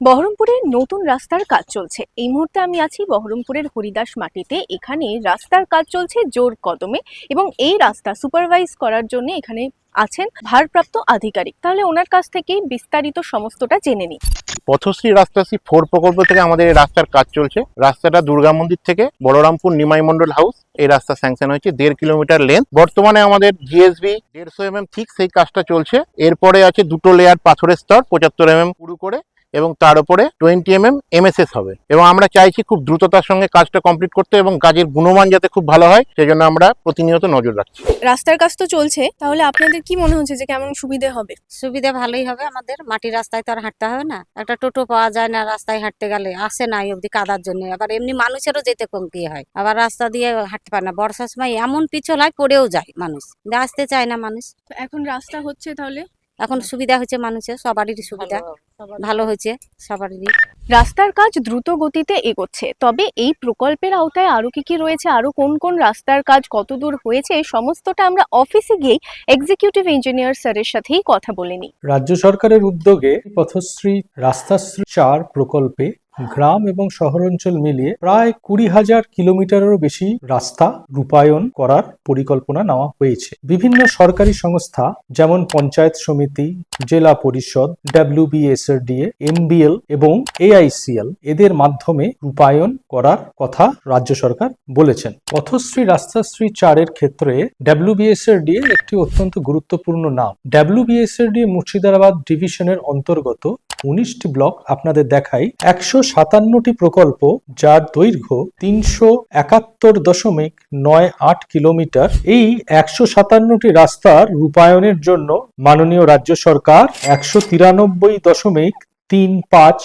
বহরমপুরের নতুন রাস্তার কাজ চলছে। এই মুহূর্তে আমি আছি বহরমপুরের হরিদাস মাটিতে। এখানে রাস্তার কাজ চলছে জোর কদমে এবং এই রাস্তা সুপারভাইজ করার জন্য এখানে আছেন ভারপ্রাপ্ত আধিকারিক। তাহলে ওনার কাছ থেকে বিস্তারিত সমস্তটা জেনে নিই। পথশ্রী রাস্তাশ্রী ফোর প্রকল্প থেকে আমাদের এই রাস্তার কাজ চলছে। রাস্তাটা দুর্গা মন্দির থেকে বলরামপুর নিমাই মন্ডল হাউস এই রাস্তা স্যাংশন হয়েছে দেড় কিলোমিটার লেন্থ বর্তমানে আমাদের জিএসবি দেড়শো এম এম ঠিক সেই কাজটা চলছে। এরপরে আছে দুটো লেয়ার পাথরের স্তর, পঁচাত্তর এম পুরো করে। এবং তার উপরে টোয়েন্টি এম এম এমএসএস হবে। এবং আমরা চাইছি খুব দ্রুততার সঙ্গে কাজটা কমপ্লিট করতে এবং কাজের গুণমান যাতে খুব ভালো হয় সেজন্য আমরা প্রতিনিয়ত নজর রাখছি। রাস্তার কাজ তো চলছে তাহলে আপনাদের কি মনে হচ্ছে যে কেমন সুবিধে হবে? সুবিধা ভালোই হবে আমাদের। মাটির রাস্তায় তো আর হাঁটতে হবে না। একটা টোটো পাওয়া যায় না রাস্তায় হাঁটতে গেলে আসে না এই অব্দি কাদার জন্য। আবার এমনি মানুষেরও যেতে কমতি হয়। আবার রাস্তা দিয়ে হাঁটতে পারে না। বর্ষার সময় এমন পিছল হয় পড়েও যায় মানুষ। আসতে চায় না মানুষ। তো এখন রাস্তা হচ্ছে তাহলে? এখন সুবিধা হচ্ছে মানুষের সবারই সুবিধা। ভালো। হয়েছে সবারই। রাস্তার কাজ দ্রুত গতিতে এগোচ্ছে। তবে এই প্রকল্পের আওতায় আরও কি কি রয়েছে আরও কোন কোন রাস্তার কাজ কত দূর হয়েছে সমস্তটা আমরা অফিসে গিয়ে এক্সিকিউটিভ ইঞ্জিনিয়ার স্যারের সাথেই কথা বলে নিই। রাজ্য সরকারের উদ্যোগে পথশ্রী রাস্তাশ্রী চার প্রকল্পে গ্রাম এবং শহরাঞ্চল মিলিয়ে প্রায় কুড়ি হাজার কিলোমিটারেরও বেশি রাস্তা রূপায়ণ করার পরিকল্পনা নেওয়া হয়েছে। বিভিন্ন সরকারি সংস্থা যেমন পঞ্চায়েত সমিতি, জেলা পরিষদ, ডাব্লিউবিএসআরডিএ এমবিএল এবং এআইসিএল এদের মাধ্যমে রূপায়ণ করার কথা রাজ্য সরকার বলেছেন। পথশ্রী, রাস্তাশ্রী চারের ক্ষেত্রে ডাব্লিউবিএসআরডিএ একটি অত্যন্ত গুরুত্বপূর্ণ নাম। ডাব্লিউবিএসআরডিএ মুর্শিদাবাদ ডিভিশনের অন্তর্গত উনিশটি ব্লক আপনাদের দেখাই। একশো সাতান্নটি প্রকল্প, যার দৈর্ঘ্য তিনশো একাত্তর দশমিক নয় আট কিলোমিটার। এই একশো সাতান্নটি রাস্তার রূপায়ণের জন্য মাননীয় রাজ্য সরকার একশো তিরানব্বই দশমিক তিন পাঁচ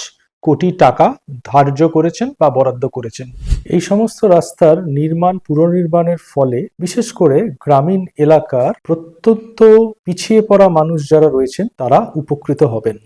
কোটি টাকা ধার্য করেছেন বা বরাদ্দ করেছেন। এই সমস্ত রাস্তার নির্মাণ পুনর্নির্মাণের ফলে বিশেষ করে গ্রামীণ এলাকার প্রত্যন্ত পিছিয়ে পড়া মানুষ যারা রয়েছেন, তারা উপকৃত হবেন।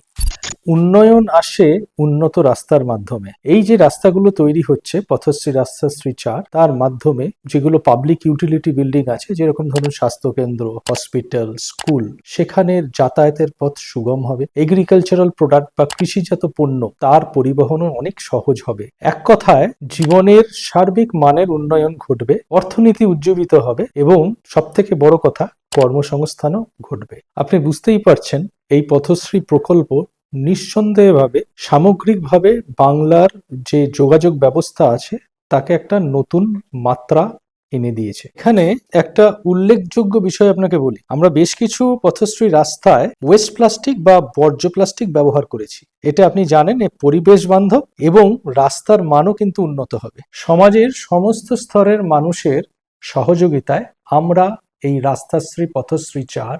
উন্নয়ন আসে উন্নত রাস্তার মাধ্যমে। এই যে রাস্তাগুলো তৈরি হচ্ছে, পথশ্রী রাস্তাশ্রী চার, তার মাধ্যমে যেগুলো পাবলিক ইউটিলিটি বিল্ডিং আছে, যেরকম ধরুন স্বাস্থ্যকেন্দ্র হসপিটাল স্কুল সেখানের যাতায়াতের পথ সুগম হবে। এগ্রিকালচারাল প্রোডাক্ট বা কৃষিজাত পণ্য, তার পরিবহনও অনেক সহজ হবে। এক কথায়, জীবনের সার্বিক মানের উন্নয়ন ঘটবে, অর্থনীতি উজ্জীবিত হবে এবং সব থেকে বড় কথা, কর্মসংস্থানও ঘটবে। আপনি বুঝতেই পারছেন, এই পথশ্রী প্রকল্প নিঃসন্দেহভাবে সামগ্রিকভাবে বাংলার যে যোগাযোগ ব্যবস্থা আছে, তাকে একটা নতুন মাত্রা এনে দিয়েছে। এখানে একটা উল্লেখযোগ্য বিষয় আপনাকে বলি। আমরা বেশ কিছু পথশ্রী রাস্তায় ওয়েস্ট প্লাস্টিক বা বর্জ্য প্লাস্টিক ব্যবহার করেছি। এটা আপনি জানেন পরিবেশ বান্ধব এবং রাস্তার মানও কিন্তু উন্নত হবে। সমাজের সমস্ত স্তরের মানুষের সহযোগিতায় আমরা এই রাস্তাশ্রী, পথশ্রী চার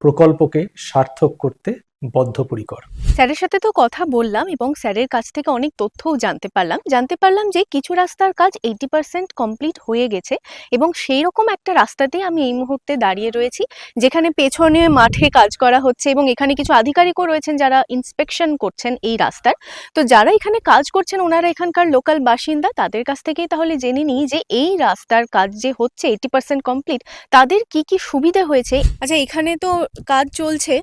প্রকল্পকে সার্থক করতে বদ্ধপরিকর। স্যারের সাথে তো কথা বললাম এবং স্যারের কাছ থেকে অনেক তথ্যও জানতে পারলাম। জানতে পারলাম যে কিছু রাস্তার কাজ এইটি পার্সেন্ট কমপ্লিট হয়ে গেছে এবং সেই রকম একটা রাস্তাতেই আমি এই মুহূর্তে দাঁড়িয়ে রয়েছি, যেখানে পেছনে মাঠে কাজ করা হচ্ছে এবং এখানে কিছু আধিকারিকও রয়েছেন যারা ইন্সপেকশন করছেন এই রাস্তার। তো যারা এখানে কাজ করছেন, ওনারা এখানকার লোকাল বাসিন্দা, তাদের কাছ থেকেই তাহলে জেনে নিই যে এই রাস্তার কাজ যে হচ্ছে এইটি পার্সেন্ট কমপ্লিট তাদের কি কি সুবিধা হয়েছে? আচ্ছা এখানে তো কাজ চলছে।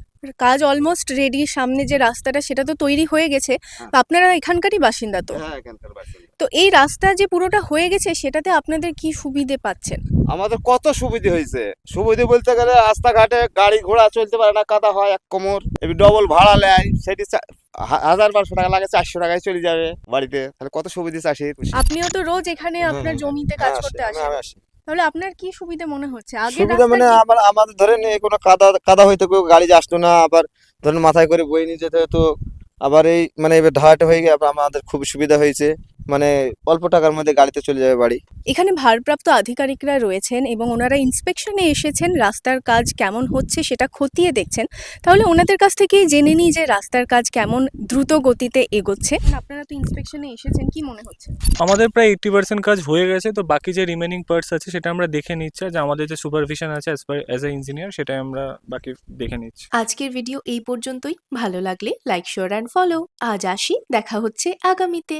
কাজ অলমোস্ট রেডি সামনে যে রাস্তাটা সেটা তো তৈরি হয়ে গেছে। তো আপনারা এখানকারই বাসিন্দা তো? হ্যাঁ এখানকার বাসিন্দা। তো এই রাস্তা যে পুরোটা হয়ে গেছে সেটাতে আপনাদের কি সুবিধে পাচ্ছেন? আমাদের কত সুবিধে হয়েছে? সুবিধে বলতে গেলে রাস্তাঘাটে গাড়ি ঘোড়া চলতে পারে না কাদা হয় এক কোমর। ডবল ভাড়া নেয় সেটি হাজার বারোশো টাকা লাগে চারশো টাকায় চলে যাবে বাড়িতে। তাহলে কত সুবিধে চাষির আপনিও তো রোজ এখানে আপনার জমিতে কাজ হ্যাঁ, করতে আসেন। তাহলে আপনার কি সুবিধা মনে হচ্ছে? আগে সুবিধা মানে আমার আমাদের ধরেন কোনো কাদা কাদা হইতো কেউ গাড়ি আসতো না আবার ধরেন মাথায় করে বয়ে নিয়ে যেতে হতো আবার এই মানে এবার ঢালাটা হয়ে গিয়ে আবার আমাদের খুব সুবিধা হয়েছে। মানে অল্প টাকার মধ্যে গাড়িতে চলে যাবে বাড়ি। এখানে ভারপ্রাপ্ত আধিকারিকরা রয়েছেন এবং ওনারা ইন্সপেকশনে এসেছেন রাস্তার কাজ কেমন হচ্ছে সেটা খতিয়ে দেখছেন। তাহলে ওনাদের কাছ থেকে জেনে নিই যে রাস্তার কাজ কেমন দ্রুত গতিতে এগোচ্ছে। আপনারা তো ইন্সপেকশনে এসেছেন কি মনে হচ্ছে? আমাদের প্রায় এইট্টি পার্সেন্ট কাজ হয়ে গেছে তো বাকি যে রিমেনিং পার্টস আছে সেটা আমরা দেখে নিচ্ছি যে আমাদের যে সুপারভিশন আছে as per as a engineer সেটা আমরা বাকি দেখে নিচ্ছি। আজকের ভিডিও এই পর্যন্তই। ভালো লাগলে লাইক শেয়ার অ্যান্ড ফলো আজ আসি দেখা হচ্ছে আগামীতে।